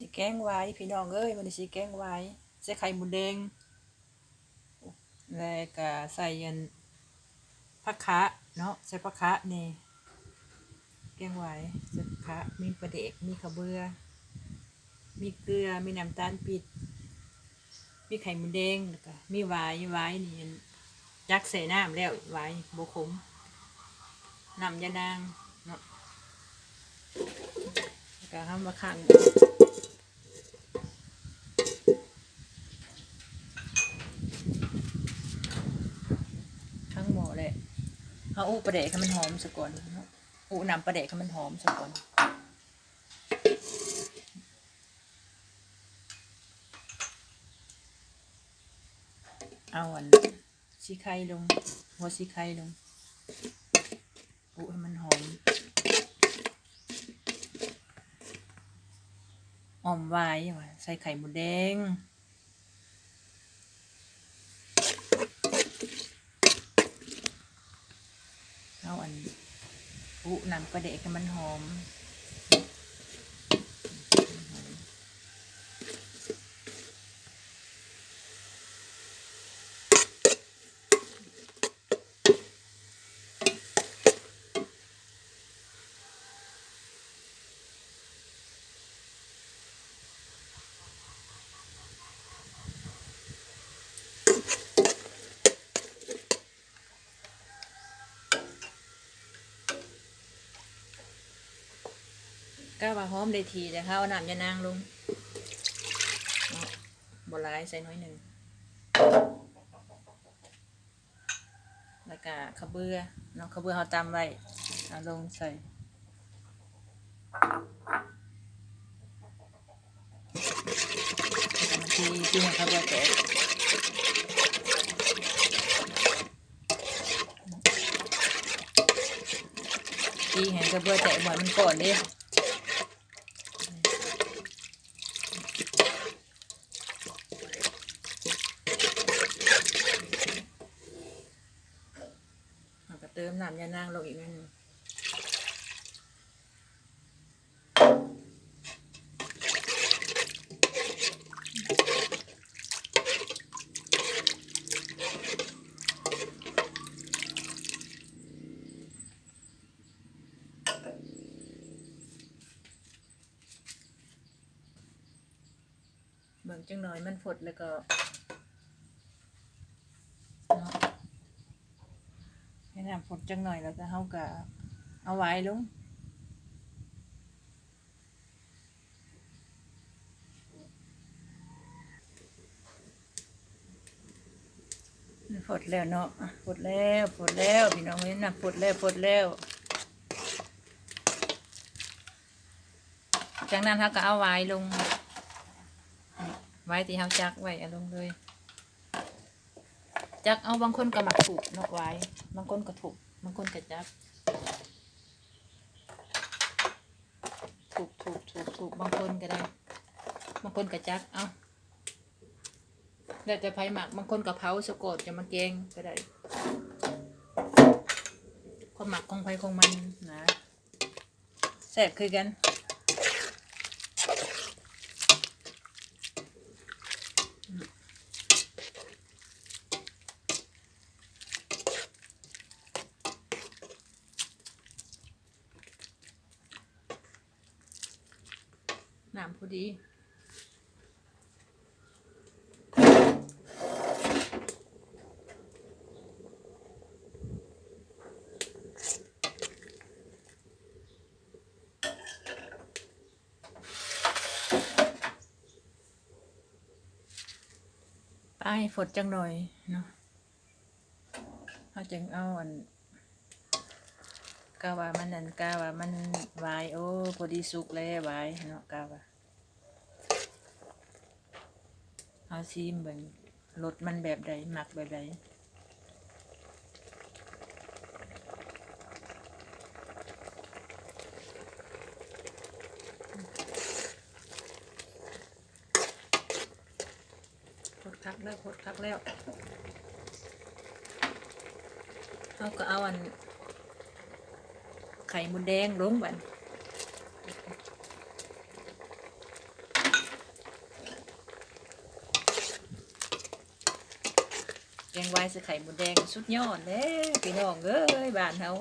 สิแกงไว้พี่น้องเอ้ยมันสิแกงไว้ใส่ไข่หมูแดงแล้วก็ใส่อันผักคะเนาะใส่ผักคะนี่แกงไว้ใส่ผักคะมีปลาเด็กมีข้าวเบื่อมีเกลือมีน้ำตาลปิด มีไข่หมูแดงแล้วก็มีไว้ไว้นี่อันยักใส่น้ำแล้วไว้โบขมน้ำยานางเนาะแล้วก็ห้ามมาขัง ทั้งหมดเลย เอาอุประเดกให้มันหอมสักก่อนเนาะอุนำประเดกให้มันหอมสักก่อนเอาอันสีไข่ลง หัวสีไข่ลงอุให้มันหอมหอมไว้ใส่ไข่หมูแดง เอาอัน อุนำประเดกให้มันหอม ก็ว่าหอมได้ทีแต่เขาเอาน้ำยานางลงบลายใส่น้อยหนึ่งแล้วก็ข้าวเบือเนาะข้าวเบือเขาตำไว้เอาลงใส่ทีที่ให้ข้าวเบือแตกทีให้ข้าวเบือแตกหมดมันก่อนดิ เราก็เติมน้ำยานางลงอีกนิดนึงเบิ่งจังหน่อยมันฝดแล้วก็เนาะ ให้น้ำฝนจังหน่อยแล้วก็เฮากะเอาไว้ลุงฝดแล้วเนาะฝดแล้วฝดแล้วพี่น้องเห็นนะฝดแล้วฝดแล้ว จากนั้นเขาก็เอาไว้ลง ไว้ที่เขาจักไว้อลงเลย จักเอาบางคนก็หมักถูกเนาะไว้ บางคนก็ถูกบางคนก็จักถูกถูกถูกถูกบางคนก็ได้ บางคนก็จักเอาแล้วแต่ไผหมักบางคนก็เผาสะกดจะมาแกงก็ได้ความหมักของไผของมันนะแซ่บคือกัน น้ำพอดีไปฝดจังหน่อยเนาะเขาจึงเอาอันกาว่ามันนั่นกาว่ามันวายโอ้พอดีสุกแล้ววายเนาะกาว่า เอาซีมเบิ่งรสมันแบบใดหมักแบบใดพดคักแล้วพดคักแล้วเขาก็เอาอัน ไข่มดแดงลงบัน งไว้ใส่ไข่หมูแดงสุดยอดเด้พี่น้องเอ้ยบ้านเฮา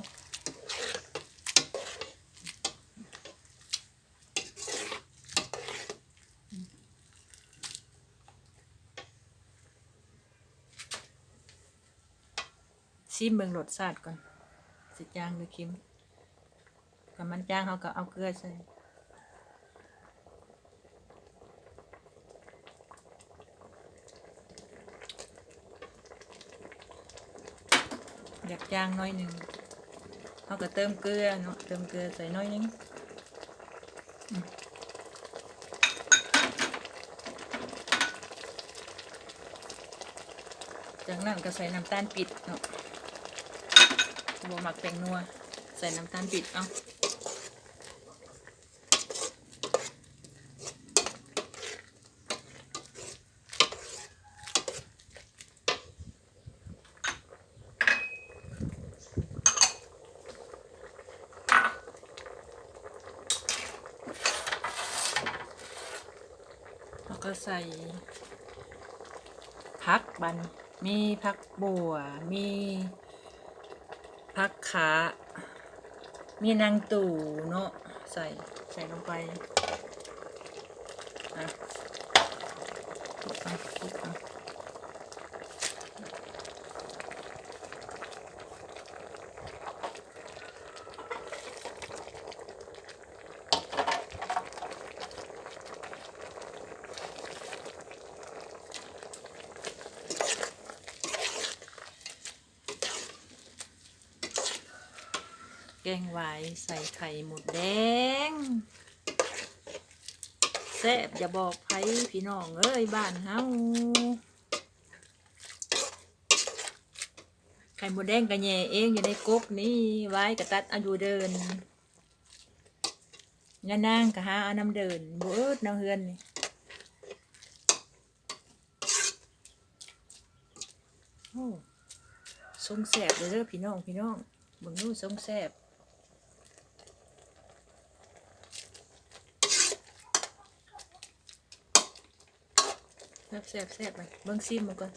ชิมเบิ่งรสชาติก่อนสิจางหรือเค็มถ้ามันจางเขาก็เอาเกลือใส่ อยากจางน้อยหนึ่งเขาก็เติมเกลือเนาะเติมเกลือใส่น้อยนึงจากนั้นก็ใส่น้ำตาลปิดเนาะบัวหมักแป้งนัว ใส่น้ำตาลปิดเอา ก็ใส่ผักบันมีผักบัว มีผักขา มีนางตู่เนาะใส่ใส่ลงไปอะคลุกเอาคลุกเอา กงหวายใส่ไข่หมดแดงแซ่บอย่าบอกไผพี่น้องเอ้ยบ้านเฮาไข่หมดแดงกระแยเองอยู่ในกกนี่ไว้กระตัดอายูเดินงานนางกะหาอาน้ำเดินบ่เอิดน้ำเฮือนนี่โอ้ทรงแซ่บเลยเด้อพี่น้องพี่น้องบิ่งนู่ทรงแซ่บ ซ่บแซ่บแซ่บไปเบิ่งซิมมาก่อน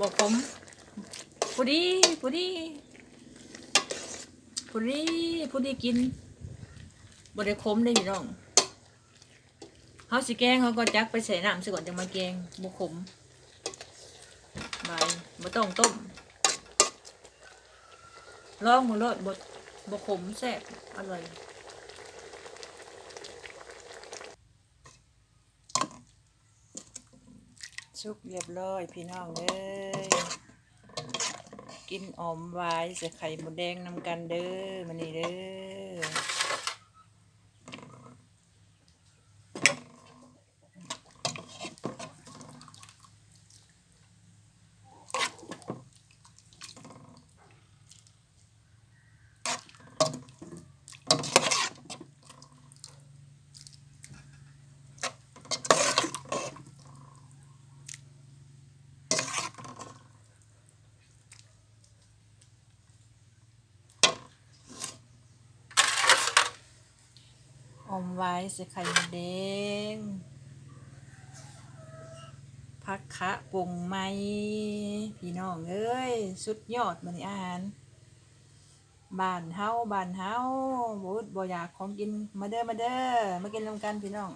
บอกผมพอดีพอดีพอดีพอดีกิน บได้คมได้พี่น้องเขาสิแกงเขาก็จักไปใส่น้ำซะก่อนจังมาแกงบ่ขมใบบ่ต้องต้มลองมาโลดบ่บ่ขมแซ่บอร่อยสุกเรียบร้อยพี่น้องเอ้ยกินอมไว้ใส่ไข่หมูแดงนำกันเด้อมันนี่เด้อ ไว้ใส่ไข่มดแดงพักคะปุงไหมพี่น้องเอ้ยสุดยอดมันอาหารบ้านเฮาบ้านเฮาบูดบ่อยากของกินมาเด้อมาเด้อมากินรวมกันพี่น้อง